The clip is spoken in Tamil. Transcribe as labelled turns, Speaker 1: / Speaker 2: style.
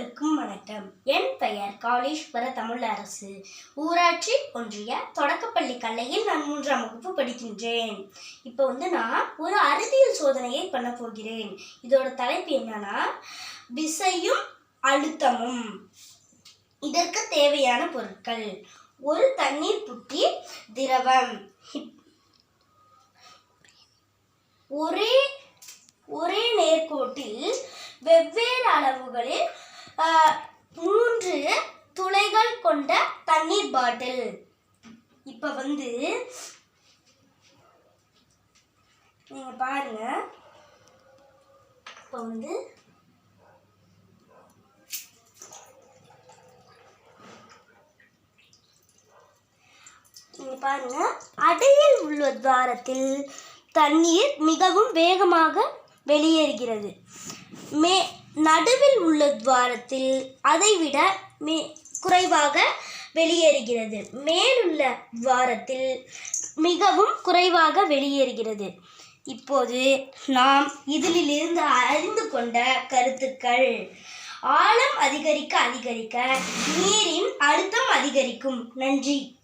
Speaker 1: அனைவருக்கும் வணக்கம். என் பெயர் காளீஸ்வர தமிழரசு. ஊராட்சி ஒன்றிய தொடக்கப்பள்ளி கல்லையில் நான் மூன்றாம் வகுப்பு படிக்கின்றேன். இப்போ வந்து நான் ஒரு அறிவியல் சோதனையை பண்ண போகிறேன். இதோட தலைப்பு என்னன்னா விசையும் அழுத்தமும். இதற்கு தேவையான பொருட்கள். ஒரு தண்ணீர் புட்டி திரவம். இப்- ஒரே ஒரே நேர்கோட்டில் வெவ்வேறு அளவுகளில் மூன்று துளைகள் கொண்ட தண்ணீர் பாட்டில். இப்போ வந்து நீங்க பாருங்க. இப்போ வந்து நீங்கள் பாருங்க. அடையில் உள்ள துவாரத்தில் தண்ணீர் மிகவும் வேகமாக வெளியேறுகிறது. மே நடுவில் உள்ள துவாரத்தில் அதைவிட மே குறைவாக வெளியேறுகிறது. மேலுள்ள துவாரத்தில் மிகவும் குறைவாக வெளியேறுகிறது. இப்போது நாம் இதிலிருந்து அறிந்து கொண்ட கருத்துக்கள். ஆழம் அதிகரிக்க அதிகரிக்க நீரின் அழுத்தம் அதிகரிக்கும். நன்றி.